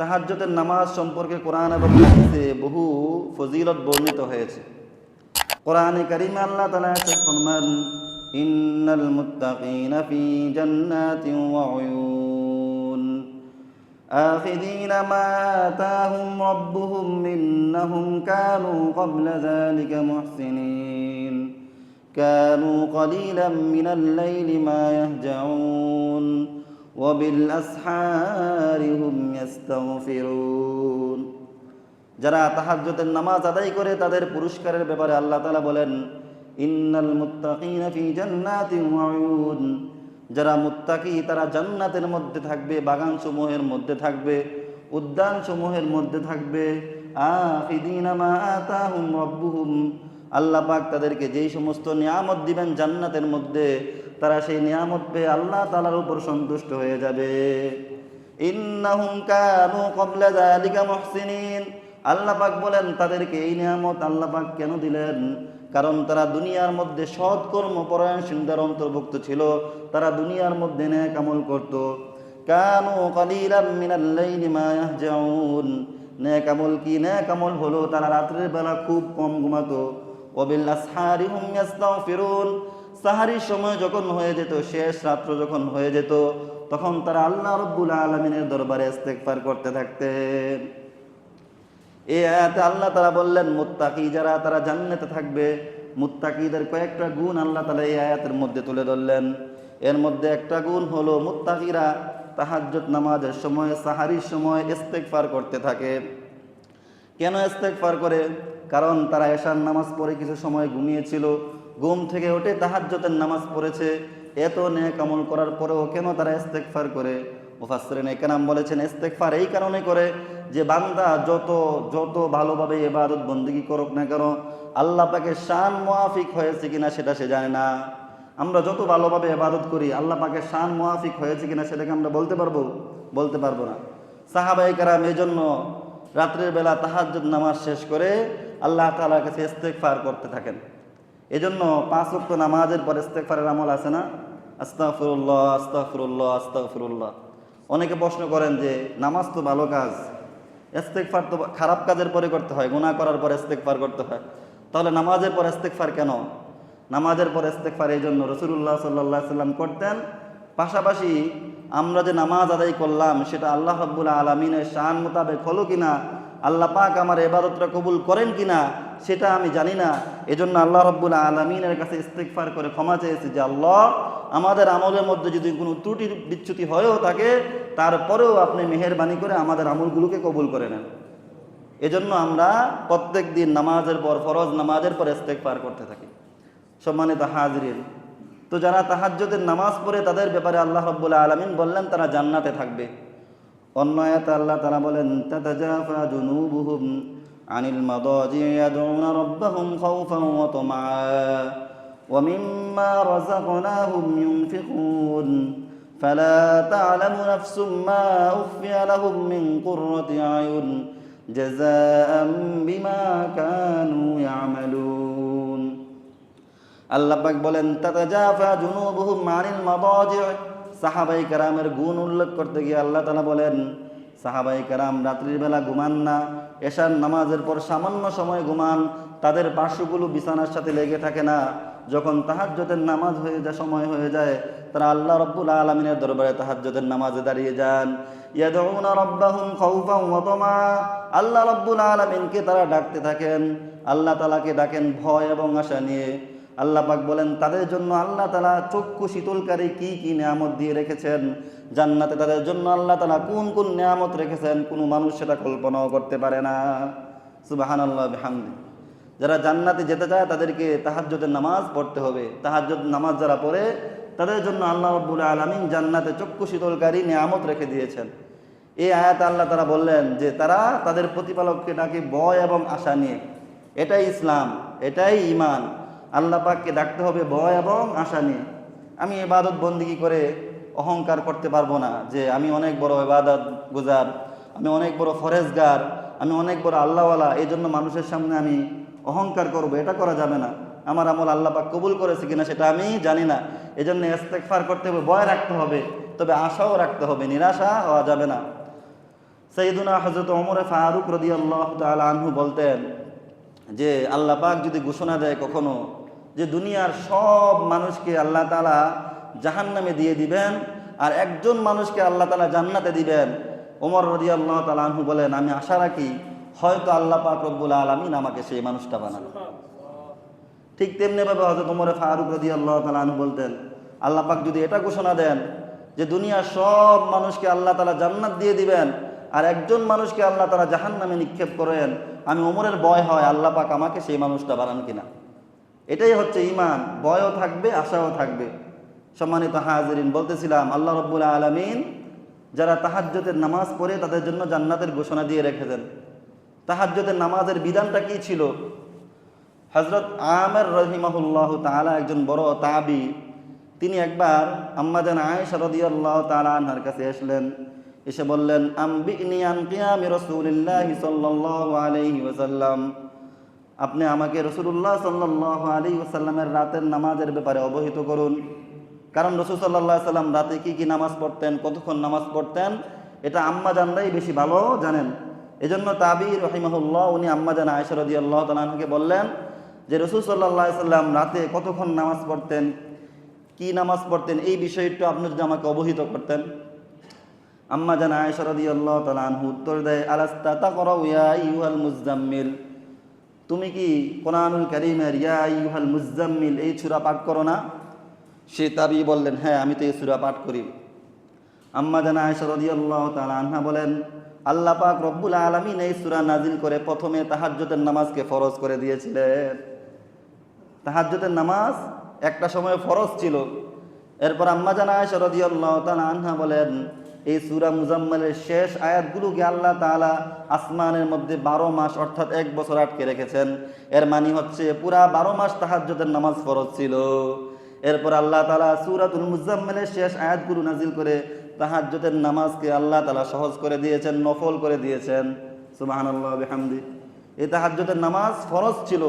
তাহাজ্জতের নামাজ সম্পর্কে কোরআন এবং হাদিসে বহু ফজিলত বর্ণিত হয়েছে কোরআনে কারিমে আল্লাহ তাআলা এসে ফরমান ইন্নাল মুত্তাকিনা ফি জান্নাতিন ওয়া উয়ুন آخذين ما آتاهم ربهم إنهم كانوا قبل ذلك محسنين كانوا قليلا من الليل ما يهجعون وبالأسحار هم يستغفرون যারা তাহাজ্জুদের নামাজ আদায় করে তাদের পুরস্কারের ব্যাপারে আল্লাহ তাআলা বলেন ইন্নাল মুত্তাকিনা ফি জান্নাতিন ওয়া উয়ুন যারা মুত্তাকি তারা জান্নাতের মধ্যে থাকবে বাগান সমূহের মধ্যে থাকবে উদ্যান সমূহের মধ্যে থাকবে আফিদিনা মা আতাহুম রাব্বুহুম আল্লাহ পাক তাদেরকে যেই সমস্ত নিয়ামত দিবেন জান্নাতের মধ্যে তারা সেই নিয়ামত পেয়ে আল্লাহ তাআলার উপর সন্তুষ্ট হয়ে যাবে ইন্নাহুম কানু ক্বাবলা যালিকা মুহসিনিন। আল্লাহ পাক বলেন, তাদেরকে এই নিয়ামত আল্লাহ পাক কেন দিলেন? কারণ তারা দুনিয়ার মধ্যে সৎ কর্ম পরায়ণশীলদের অন্তর্ভুক্ত ছিল, তারা দুনিয়ার মধ্যে ন্যাক আমল করত। কানু কালিলাম মিনাল লাইলি মা ইয়াহজাউন। ন্যাক আমল কি? ন্যাক আমল হলো তারা রাত্রের বেলা খুব কম ঘুমাতো। ওয়াবিল আসহারি হুম ইয়াস্তাগফিরুন। সাহারির সময় যখন হয়ে যেত, শেষ রাত্র যখন হয়ে যেত তখন তারা আল্লাহ রব্বুল আলমিনের দরবারে ইস্তেগফার করতে থাকতেন। এ আয়াতে আল্লাহ তারা বললেন, মুত্তাকি যারা, তারা জান্নাতে থাকবে। মুত্তাকিদের কয়েকটা গুণ আল্লাহ তালা এই আয়াতের মধ্যে তুলে ধরলেন। এর মধ্যে একটা গুণ হলো, মুত্তাকিরা তাহাজ্জুদ নামাজের সময়, সাহারির সময় ইস্তেগফার করতে থাকে। কেন ইস্তেগফার করে? কারণ তারা এশার নামাজ পড়ে কিছু সময় ঘুমিয়েছিল। ঘুম থেকে উঠে তাহাজ্জুদের নামাজ পড়েছে। এত নেক আমল করার পরেও কেন তারা ইস্তেগফার করে? মুফাসসিরিন একরাম বলেছেন, ইস্তেগফার এই কারণে করে যে বান্দা যত যত ভালোভাবে ইবাদত বন্দেগী করুক না কেন, আল্লাহ পাকে শান মুআফিক হয়েছে কিনা সেটা সে জানে না। আমরা যত ভালোভাবে ইবাদত করি, আল্লাহ পাকে শান মুআফিক হয়েছে কিনা সেটাকে আমরা বলতে পারব? বলতে পারব না। সাহাবাই কারাম এই জন্য রাত্রের বেলা তাহাজ্জুদ নামাজ শেষ করে আল্লাহ তাআলার কাছে ইস্তেগফার করতে থাকেন। এজন্য পাঁচ ওয়াক্ত নামাজের পর ইস্তেগফারের আমল আছে না? আস্তাগফিরুল্লাহ আস্তাগফিরুল্লাহ আস্তাগফিরুল্লাহ। অনেকে প্রশ্ন করেন যে, নামাজ তো ভালো কাজ, ইস্তেগফার তো খারাপ কাজের পরে করতে হয়, গুনাহ করার পর ইস্তেগফার করতে হয়। তাহলে নামাজের পর ইস্তেগফার কেন? নামাজের পর ইস্তেগফার এই জন্য রসুল্লাহ সাল্লাহ সাল্লাম করতেন। পাশাপাশি আমরা যে নামাজ আদায় করলাম, সেটা আল্লাহ রব্বুল আলমিনের শান মোতাবেক হলো কিনা আল্লাহ পাক আমার এবাদতটা কবুল করেন কিনা সেটা আমি জানি না। এজন্য আল্লাহ রব্বুল আলমিনের কাছে ইস্তেগফার করে ক্ষমা চেয়েছি যে, আল্লাহ, আমাদের আমলের মধ্যে যদি কোনো ত্রুটি বিচ্যুতি হয়েও থাকে, তারপরেও আপনি মেহেরবানি করে আমাদের আমলগুলোকে কবুল করে নেন। এজন্য আমরা প্রত্যেক দিন নামাজের পর, ফরজ নামাজের পর ইস্তেগফার করতে থাকি। সম্মানিত হাজরিন, তো যারা তাহাজ্জুদের নামাজ পড়ে তাদের ব্যাপারে আল্লাহ রব্বুল আলমিন বললেন, তারা জান্নাতে থাকবে। অন্য আয়াতে আল্লাহ তারা বলেন তাতাজাফা জুনুবুহুম আনিল মাদাজি ইয়াদউনা রাব্বাহুম খাউফান ওয়া তামআ ওয়া মিম্মা রাযাকনাহুম ইউনফিকুন فلا تعلم نفس ما أخفي لهم من قرة أعين جزاء بما كانوا يعملون আল্লাহ পাক বলেন তাতাজাফা জুনুবুহুম আনিল মাদাজি' সাহাবাই কারামের গুণ উল্লেখ করতে গিয়ে আল্লাহ তালা বলেন, সাহাবাই কারাম রাত্রির বেলা ঘুমান না, এশার নামাজের পর সামান্য সময় ঘুমান, তাদের পার্শ্বগুলো বিছানার সাথে লেগে থাকে না। যখন তাহাজ্জুদের নামাজ হয়ে যায়, সময় হয়ে যায়, তারা আল্লাহ রব্বুল আলমিনের দরবারে তাহাজ্জুদের নামাজে দাঁড়িয়ে যান। ইয়াদউনা রাব্বাহুম খাউফান ওয়া আল্লাহ রব্বুল আলমিনকে তারা ডাকতে থাকেন। আল্লাহ তালাকে ডাকেন ভয় এবং আশা নিয়ে। আল্লাহ পাক বলেন, তাদের জন্য আল্লাহ তালা চক্ষু শীতলকারী কি কি নিয়ামত দিয়ে রেখেছেন? জান্নাতে তাদের জন্য আল্লাহ তালা কোন কোন নিয়ামত রেখেছেন? কোনো মানুষ সেটা কল্পনাও করতে পারে না। সুবাহান আল্লাহ হামদি যারা জান্নাতে যেতে চায়, তাদেরকে তাহাজ্জুদের নামাজ পড়তে হবে। তাহাজ্জুদ নামাজ যারা পড়ে, তাদের জন্য আল্লাহ রব্বুল আলমিন জান্নাতে চক্ষু শীতলকারী নিয়ামত রেখে দিয়েছেন। এই আয়াত আল্লাহ তারা বললেন যে, তারা তাদের প্রতিপালককে ডাকে ভয় এবং আশা নিয়ে। এটাই ইসলাম, এটাই ইমান আল্লাহ পাককে ডাকতে হবে ভয় এবং আশা নিয়ে। আমি এবাদত বন্দিগি করে অহংকার করতে পারব না যে আমি অনেক বড় এবাদত গুজার, আমি অনেক বড় ফরেজগার, আমি অনেক বড় আল্লাহওয়ালা, এই জন্য মানুষের সামনে আমি অহংকার করব, এটা করা যাবে না। আমার আমল আল্লাহ পাক কবুল করেছে কিনা সেটা আমি জানি না। এই জন্য ইস্তেকফার করতে হবে, ভয় রাখতে হবে, তবে আশাও রাখতে হবে, নিরাশা হওয়া যাবে না। সৈদুনা হজরত ওমরে ফারুক রদি আল্লাহ আনহু বলতেন যে, আল্লাহ পাক যদি ঘোষণা দেয় কখনো যে দুনিয়ার সব মানুষকে আল্লাহ তালা জাহান নামে দিয়ে দিবেন আর একজন মানুষকে আল্লাহ তালা জান্নাতে দিবেন। ওমর রদি আল্লাহ তালা আনহু বলেন, আমি আশা রাখি হয়তো আল্লাহ পাক রব্বুল আলমিন আমাকে সেই মানুষটা বানান ঠিক তেমনিভাবে হয়তো তোমরে ফারুক রদি আল্লাহ তালা আনহু বলতেন, আল্লাহ পাক যদি এটা ঘোষণা দেন যে দুনিয়ার সব মানুষকে আল্লাহ তালা জান্নাত দিয়ে দিবেন আর একজন মানুষকে আল্লাহ তালা জাহান নামে নিক্ষেপ করেন, আমি ওমরের বয় হয় আল্লাহ পাক আমাকে সেই মানুষটা বানান কিনা? এটাই হচ্ছে ইমান ভয়ও থাকবে, আশাও থাকবে। সম্মানিত হাজরিন, বলতেছিলাম, আল্লাহ রব্বুল আলমিন যারা তাহাজ্যতের নামাজ পড়ে তাদের জন্য জান্নাতের ঘোষণা দিয়ে রেখেছেন। তাহাজ্যতের নামাজের বিধানটা কি ছিল? হজরত আমের রহিমাহুল্লাহ তাআলা একজন বড় তাবি, তিনি একবার আম্মাজান আয়েশা রাদিয়াল্লাহু তালা আনহার কাছে আসলেন। এসে বললেন আম্বিনি আন কিয়ামি রাসূলিল্লাহি সাল্লাল্লাহু আলাইহি ওয়াসাল্লাম। আপনি আমাকে রসুল্লাহ সাল্লাল্লাহু আলাইহি ওয়াসাল্লামের রাতের নামাজের ব্যাপারে অবহিত করুন। কারণ রসুল সাল্লাহ সাল্লাম রাতে কি কি নামাজ পড়তেন, কতক্ষণ নামাজ পড়তেন, এটা আম্মা জানরাই বেশি ভালো জানেন। এজন্য তাবি রহিমাহুল্লাহ, উনি আম্মা জান আয়েশা রাদিয়াল্লাহু তাআলা বললেন যে রসুল সাল্লাহ সাল্লাম রাতে কতক্ষণ নামাজ পড়তেন, কি নামাজ পড়তেন, এই বিষয়টা আপনি যদি আমাকে অবহিত করতেন। আম্মা জান আয়েশা রাদিয়াল্লাহু তাআলা আনহু উত্তর দেয়, আলাস্তা তাকরাউ ইয়া আইয়ুহাল মুজাম্মিল? তুমি কি কোরআনুল কারীমের, ইয়া আইয়ুহাল মুজাম্মিল এই সূরা পাঠ করো না? সে তাবি বললেন হ্যাঁ আমি তো এই সূরা পাঠ করি। আম্মা জান তাআলা আনহা বলেন, আল্লাহ পাক রব্বুল আলামিন এই সূরা নাজিল করে প্রথমে তাহাজ্জুদের নামাজকে ফরজ করে দিয়েছিলেন। তাহাজ্জুদের নামাজ একটা সময় ফরজ ছিল। এরপর আম্মা জানা রাদিয়াল্লাহু তাআলা আনহা বলেন এই সুরা মুজাম্মালের শেষ আয়াতগুলোকে আল্লাহ তাআলা আসমানের মধ্যে বারো মাস, অর্থাৎ এক বছর আটকে রেখেছেন। এর মানে হচ্ছে পুরা বারো মাস তাহাজ্জুদের নামাজ ফরজ ছিল। এরপর আল্লাহ তালা সূরাতুল মুজাম্মালের শেষ আয়াতগুলো নাজিল করে তাহাজ্জুদের নামাজকে আল্লাহ তালা সহজ করে দিয়েছেন, নফল করে দিয়েছেন। সুবহানাল্লাহ, বিহামদি। এই তাহাজ্জুদের নামাজ ফরজ ছিল,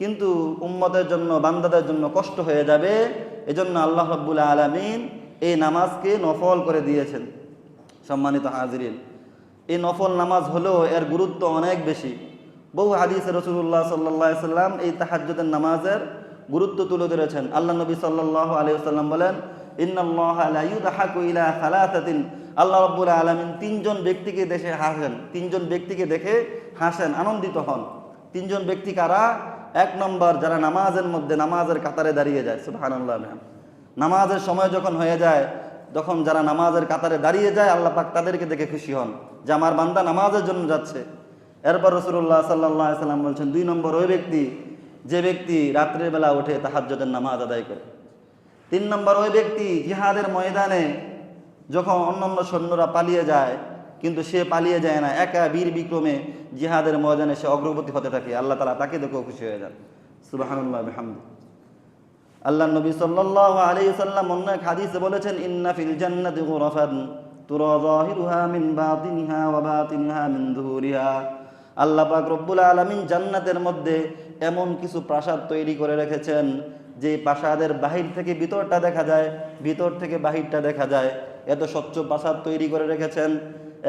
কিন্তু উম্মতের জন্য, বান্দাদের জন্য কষ্ট হয়ে যাবে। এজন্য আল্লাহ রব্বুল আলমিন এই নামাজকে নফল করে দিয়েছেন। সম্মানিত হাজরিন। এই নফল নামাজ হলেও এর গুরুত্ব অনেক বেশি। বহু হাদিস রসুল্লাহ সাল্লাহ সাল্লাম এই তাহাজ্জুদের নামাজের গুরুত্ব তুলে ধরেছেন। আল্লাহ নবী সাল্লাহ আলিয়াল্লাম বলেন, ইন্নাল্লাহ লা ইউদহাকু ইলা সালাসাতিন। আল্লাহ রব্বুল আলামিন তিনজন ব্যক্তিকে দেখে হাসেন। তিনজন ব্যক্তিকে দেখে হাসেন, আনন্দিত হন। তিনজন ব্যক্তি কারা? এক নম্বর, যারা নামাজের মধ্যে নামাজের কাতারে দাঁড়িয়ে যায়। সুবহানাল্লাহ নামাজের সময় যখন হয়ে যায় যখন যারা নামাজের কাতারে দাঁড়িয়ে যায়, আল্লাহ পাক তাদেরকে দেখে খুশি হন যে আমার বান্দা নামাজের জন্য যাচ্ছে। এরপর রসুল্লাহ সাল্লাহ সাল্লাম বলছেন, দুই নম্বর ওই ব্যক্তি, যে ব্যক্তি রাত্রের বেলা উঠে তাহাজ্জুদের নামাজ আদায় করে। তিন নম্বর ওই ব্যক্তি জিহাদের ময়দানে যখন অন্যান্য সৈন্যরা পালিয়ে যায়, কিন্তু সে পালিয়ে যায় না, একা বীর বিক্রমে জিহাদের ময়দানে সে অগ্রগতি হতে থাকে। আল্লাহ তালা তাকে দেখেও খুশি হয়ে যান। সুবাহানুল্লাহ বিহামদি আল্লাহ নবী সাল্লাল্লাহু আলাইহি সাল্লাম অন্য এক হাদিসে বলেছেন, ইন্না ফিল জান্নাতি গুরাফান তুরা মিন বাতিনিহা ওয়া বাতিনুহা মিন যুহুরিহা আল্লাহ পাক রব্বুল আলামিন জান্নাতের মধ্যে এমন কিছু প্রাসাদ তৈরি করে রেখেছেন, যে প্রাসাদের বাহির থেকে ভিতরটা দেখা যায়, ভিতর থেকে বাহিরটা দেখা যায়। এত স্বচ্ছ প্রাসাদ তৈরি করে রেখেছেন।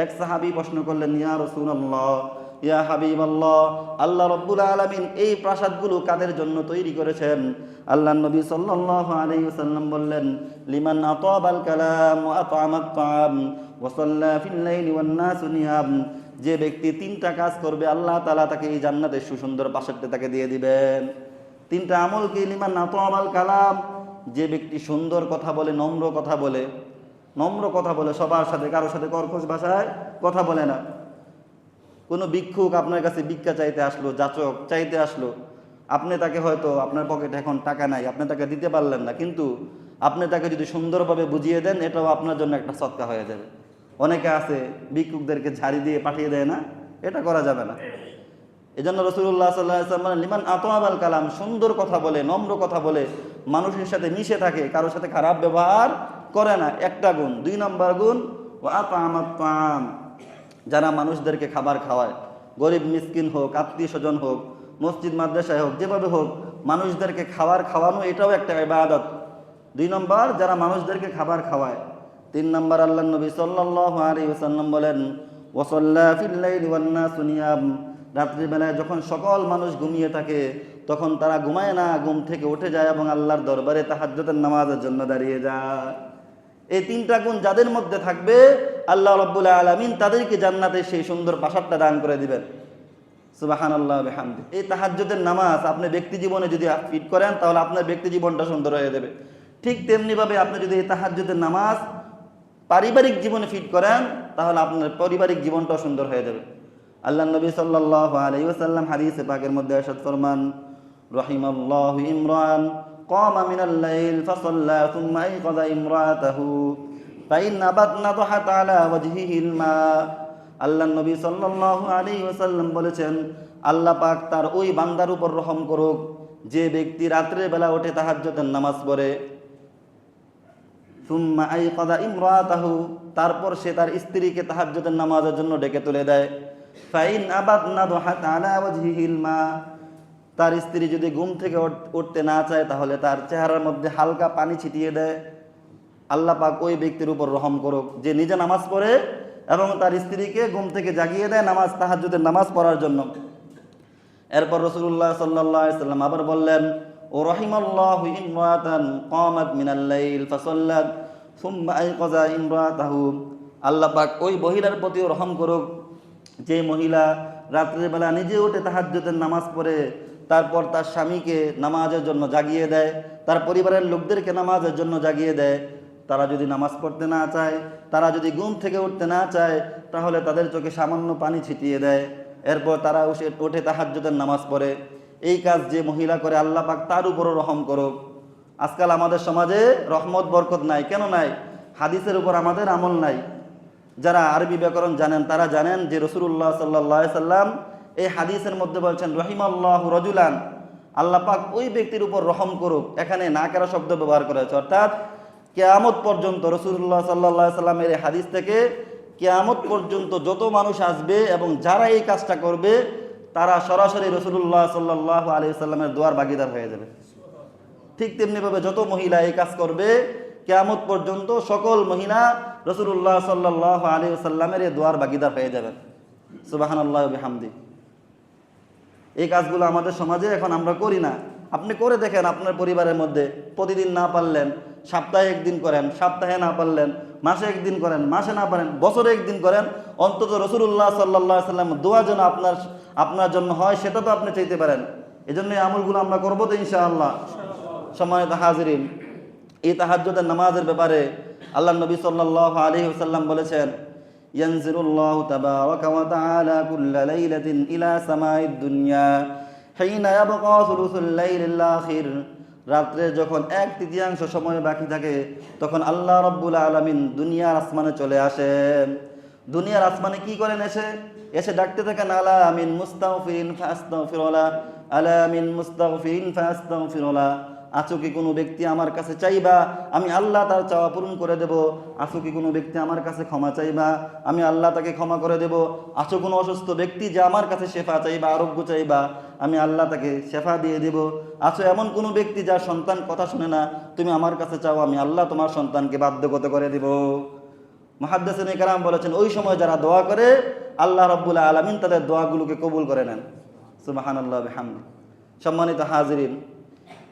এক সাহাবি প্রশ্ন করলেন, ইয়া রাসূলুল্লাহ ইয়া হাবিব আল্লাহ আল্লাহ রব্বুল আলমিন এই প্রাসাদগুলো কাদের জন্য তৈরি করেছেন? আল্লাহ নবী সাল্লাল্লাহু আলাইহি ওয়াসাল্লাম বললেন, লিমান আতাবাল কালাম ওয়া আতআমাত তাআম ওয়া সাল্লা ফিল লাইলি ওয়ান নাসু নিয়াম যে ব্যক্তি তিনটা কাজ করবে, আল্লাহ তাআলা তাকে এই জান্নাতের সুসুন্দর প্রাসাদটা তাকে দিয়ে দিবেন। তিনটা আমল কি লিমান আতাবাল কালাম, যে ব্যক্তি সুন্দর কথা বলে, নম্র কথা বলে, নম্র কথা বলে, সবার সাথে, কারোর সাথে কর্কশ ভাষায় কথা বলে না। কোনো ভিক্ষুক আপনার কাছে ভিক্ষা চাইতে আসলো, যাচক চাইতে আসলো, আপনি তাকে হয়তো আপনার পকেটে এখন টাকা নাই, আপনি তাকে দিতে পারলেন না, কিন্তু আপনি তাকে যদি সুন্দরভাবে বুঝিয়ে দেন, এটাও আপনার জন্য একটা সৎকা হয়ে যাবে। অনেকে আছে, ভিক্ষুকদেরকে ঝাড়ি দিয়ে পাঠিয়ে দেয় না, এটা করা যাবে না। এই জন্য রসুল্লাহ সাল্লাহ মানে লিমান আতমাবাল কালাম সুন্দর কথা বলে, নম্র কথা বলে, মানুষের সাথে মিশে থাকে, কারোর সাথে খারাপ ব্যবহার করে না, একটা গুণ। দুই নম্বর গুণ ও আতামাত পাম যারা মানুষদেরকে খাবার খাওয়ায়, গরিব, মিসকিন হোক, আত্মীয় স্বজন হোক, মসজিদ, মাদ্রাসায় হোক, যেভাবে হোক, মানুষদেরকে খাবার খাওয়ানো এটাও একটা ইবাদত। দুই নম্বর, যারা মানুষদেরকে খাবার খাওয়ায়, তিন নম্বর আল্লাহ নবী সাল্লাহ আলী ওসাল্লাম বলেন ওসল্লা ফিল্লাইল ওয়ান্নাসু নিয়াম। রাত্রিবেলায় যখন সকল মানুষ ঘুমিয়ে থাকে, তখন তারা ঘুমায় না, ঘুম থেকে উঠে যায় এবং আল্লাহর দরবারে তাহাজ্জুদের নামাজের জন্য দাঁড়িয়ে যায়। এই তিনটা গুণ যাদের মধ্যে থাকবে, আল্লাহ রব্বুল আলমিন তাদেরকে জান্নাতে সেই সুন্দর প্রাসাদটা দান করে দিবেন। সুবাহান আল্লাহ বেহামদি। এই তাহাজ্জুদের নামাজ আপনি ব্যক্তি জীবনে যদি ফিট করেন, তাহলে আপনার ব্যক্তি জীবনটা সুন্দর হয়ে যাবে। ঠিক তেমনিভাবে আপনি যদি এই তাহাজ্জুদের নামাজ পারিবারিক জীবনে ফিট করেন, তাহলে আপনার পারিবারিক জীবনটাও সুন্দর হয়ে যাবে। আল্লাহ নবী সাল্লাহ আলাইসাল্লাম হাদিসে পাকের মধ্যে আসাদ ফরমান, রহিমাল্লাহ ইমরান। قام من الليل فصلى ثم أيقظ امرأته فإن أبت نضحت على وجهه الماء আল্লাহ নবী সাল্লাল্লাহু আলাইহি ওয়াসাল্লাম বলেছেন আল্লাহ পাক তার ওই বান্দার উপর রহম করুক যে ব্যক্তি রাত্রের বেলা উঠে তাহাজ্জুদের নামাজ পড়ে সুম্মা আইকাদা ইমরাতাহু তারপর সে তার স্ত্রীকে তাহাজ্জুদের নামাজের জন্য ডেকে তুলে দেয় ফাইন আবাদ নাদহাত আলা ওয়াজহিহিল মা তার স্ত্রী যদি ঘুম থেকে উঠতে না চায়, তাহলে তার চেহারার মধ্যে হালকা পানি ছিটিয়ে দেয়। আল্লাহ পাক ওই ব্যক্তির উপর রহম করুক, যে নিজে নামাজ পড়ে এবং তার স্ত্রীকে ঘুম থেকে জাগিয়ে দেয় নামাজ, তাহাজ্জুদের নামাজ পড়ার জন্য। এরপর রসুল্লাহ সাল্লাহ সাল্লাম আবার বললেন, ও রহিমাল্লাহ আল্লাহ পাক ওই মহিলার প্রতিও রহম করুক, যে মহিলা রাত্রের বেলা নিজে উঠে তাহাজ্জুদের নামাজ পড়ে তারপর তার স্বামীকে নামাজের জন্য জাগিয়ে দেয়, তার পরিবারের লোকদেরকে নামাজের জন্য জাগিয়ে দেয়। তারা যদি নামাজ পড়তে না চায়, তারা যদি ঘুম থেকে উঠতে না চায়, তাহলে তাদের চোখে সামান্য পানি ছিটিয়ে দেয়। এরপর তারা উঠে উঠে তাহাজ্জুদের নামাজ পড়ে। এই কাজ যে মহিলা করে আল্লাহ পাক তার উপরও রহম করুক। আজকাল আমাদের সমাজে রহমত, বরকত নাই। কেন নাই? হাদিসের উপর আমাদের আমল নাই। যারা আরবি ব্যাকরণ জানেন, তারা জানেন যে রসুল্লাহ সাল্লাহ সাল্লাম এই হাদিসের মধ্যে বলছেন, রহিমাল্লাহ রজুলান আল্লাহ পাক ওই ব্যক্তির উপর রহম করুক, এখানে না কারা শব্দ ব্যবহার করা হয়েছে অর্থাৎ কেয়ামত পর্যন্ত রসুল্লাহ সাল্লাহ সাল্লামের এই হাদিস থেকে কেয়ামত পর্যন্ত যত মানুষ আসবে এবং যারা এই কাজটা করবে, তারা সরাসরি রসুল্লাহ সাল্লাহ আলি সাল্লামের দোয়ার ভাগিদার হয়ে যাবে। ঠিক তেমনিভাবে যত মহিলা এই কাজ করবে, কেয়ামত পর্যন্ত সকল মহিলা রসুল্লাহ সাল্লাহ আলী সাল্লামের এই দোয়ার ভাগিদার হয়ে যাবেন সুবাহান আল্লাহ হামদি এই কাজগুলো আমাদের সমাজে এখন আমরা করি না। আপনি করে দেখেন আপনার পরিবারের মধ্যে। প্রতিদিন না পারলেন, সপ্তাহে একদিন করেন, সপ্তাহে না পারলেন, মাসে একদিন করেন, মাসে না পারেন, বছরে একদিন করেন, অন্তত রসুল্লাহ সাল্লাহ সাল্লাম দোয়া যেন আপনার আপনার জন্য হয়, সেটা তো আপনি চাইতে পারেন। এই জন্য আমলগুলো আমরা করব তো ইনশাআল্লাহ। সম্মানিত হাজরিন, এই তাহাজ্জুদের নামাজের ব্যাপারে আল্লাহ নবী সাল্লাল্লাহু আলাইহি ওয়াসাল্লাম বলেছেন ইয়ানজিরুল্লাহু তাবারাকা ওয়া তাআলা কুল্লা লাইলাতিন ইলা সামাইদ দুনিয়া হিনা ইয়াবকা সুলুসুল লাইলিল আখির রাত্রে যখন এক তৃতীয়াংশ সময় বাকি থাকে, তখন আল্লাহ রব্বুল আলামিন দুনিয়ার আসমানে চলে আসেন দুনিয়ার আসমানে কি করেন এসে? এসে ডাকতে থাকেন, আলা আমিন মুস্তাগফিরিন ফাস্তাগফিরুলা, আলা আমিন মুস্তাগফিরিন ফাস্তাগফিরুলা। আছো কি কোনো ব্যক্তি আমার কাছে চাইবা? আমি আল্লাহ তার চাওয়া পূরণ করে দেব। আছো কি কোনো ব্যক্তি আমার কাছে ক্ষমা চাইবা? আমি আল্লাহ তাকে ক্ষমা করে দেব। আছো কোনো অসুস্থ ব্যক্তি যে আমার কাছে শেফা চাইবা, আরোগ্য চাইবা? আমি আল্লাহ তাকে শেফা দিয়ে দেব। আছো এমন কোনো ব্যক্তি যার সন্তান কথা শুনে না? তুমি আমার কাছে চাও, আমি আল্লাহ তোমার সন্তানকে বাধ্যগত করে দেব। মহাদ্দেসিন কারাম বলেছেন, ওই সময় যারা দোয়া করে, আল্লাহ রব্বুল আলমিন তাদের দোয়াগুলোকে কবুল করে নেন। সুবাহান আল্লাহ সম্মানিত হাজিরিন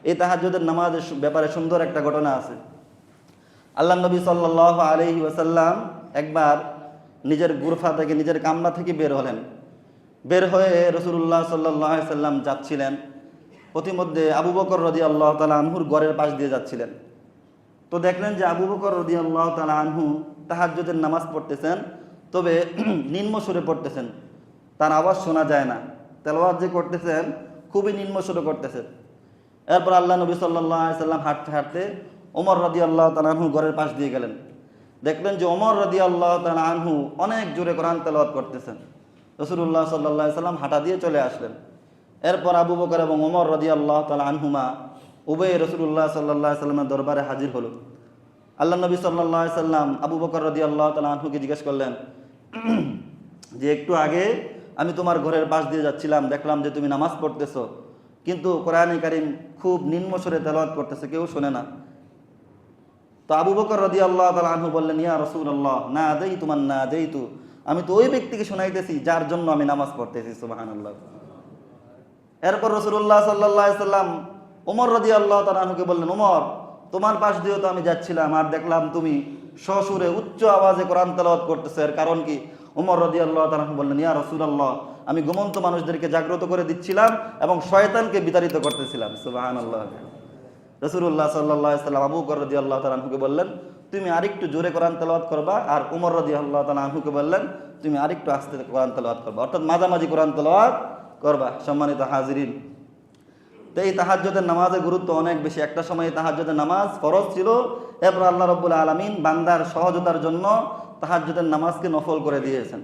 এই তাহাজ্জুদের নামাজের ব্যাপারে সুন্দর একটা ঘটনা আছে। আল্লাহ নবী সাল্লাহ আলহি ওয়াসাল্লাম একবার নিজের গুরফা থেকে, নিজের কামরা থেকে বের হলেন। বের হয়ে রসুল্লাহ সাল্লাহ সাল্লাম যাচ্ছিলেন। প্রতিমধ্যে আবু বকর রদি আল্লাহ তালা আনহুর গড়ের পাশ দিয়ে যাচ্ছিলেন। তো দেখলেন যে আবু বকর রদি আল্লাহ তালা আনহু তাহাজ্জুদের নামাজ পড়তেছেন, তবে নিম্ন সুরে পড়তেছেন। তার আওয়াজ শোনা যায় না। তেলাওয়াত যে করতেছেন, খুবই নিম্ন সুরে করতেছেন। এরপর আল্লাহ নবী সাল্লাহ সাল্লাম হাঁটতে হাঁটতে ওমর রদি আল্লাহ তালাহু ঘরের পাশ দিয়ে গেলেন। দেখলেন যে ওমর রদি আল্লাহ তালাহু অনেক জোরে কোরআন তেলাওয়াত করতেছেন। রসুল্লাহ সাল্লাহ সাল্লাম হাঁটা দিয়ে চলে আসলেন। এরপর আবু বকর এবং ওমর রদি আল্লাহ তালা আনহুমা উভয় রসুল্লাহ সাল্লাহ সাল্লামের দরবারে হাজির হলো। আল্লাহ নবী সাল্লাহ সাল্লাম আবু বকর রদি আল্লাহ তালা আনহুকে জিজ্ঞেস করলেন, যে একটু আগে আমি তোমার ঘরের পাশ দিয়ে যাচ্ছিলাম, দেখলাম যে তুমি নামাজ পড়তেছো। কিন্তু কোরআনে কারিম খুব নিম্ন স্বরে তেলাওয়াত করতেছে, কেউ শোনে না। তো আবু বকর রদি আল্লাহ তালা আনহু বললেন, ইয়া রসুল আল্লাহ না দেই তোমার না দেই তু আমি তো ওই ব্যক্তিকে শোনাইতেছি যার জন্য আমি নামাজ পড়তেছি সুবাহান আল্লাহ এরপর রসুল্লাহ সাল্লাহ সাল্লাম ওমর রদি আল্লাহ তালাহুকে বললেন ওমর তোমার পাশ দিয়েও তো আমি যাচ্ছিলাম, আর দেখলাম তুমি সসুরে উচ্চ আওয়াজে কোরআন তেলাওয়াত করতেছে। এর কারণ কি? ওমর রদি আল্লাহ তালাহু বললেন, ইয়া রসুলাল্লাহ, আমি ঘুমন্ত মানুষদেরকে জাগ্রত করে দিচ্ছিলাম এবং শয়তানকে বিতাড়িত করতেছিলাম। সুবাহান আল্লাহ রসুল্লাহ সাল্লাহ সাল্লাম আবু কর রদি আল্লাহ তালাহুকে বললেন, তুমি আরেকটু জোরে কোরআন তেলাওয়াত করবা? আর উমর রদি আল্লাহ তালাহুকে বললেন, তুমি আরেকটু আস্তে কোরআন তেলাওয়াত করবা। অর্থাৎ মাঝামাঝি কোরআন তেলাওয়াত করবা, সম্মানিত হাজিরিন। তো এই তাহাজ্যদের নামাজের গুরুত্ব অনেক বেশি। একটা সময় তাহাজ্যদের নামাজ ফরজ ছিল। এরপর আল্লাহ রব্বুল আলমিন বান্দার সহজতার জন্য তাহাজ্যদের নামাজকে নফল করে দিয়েছেন।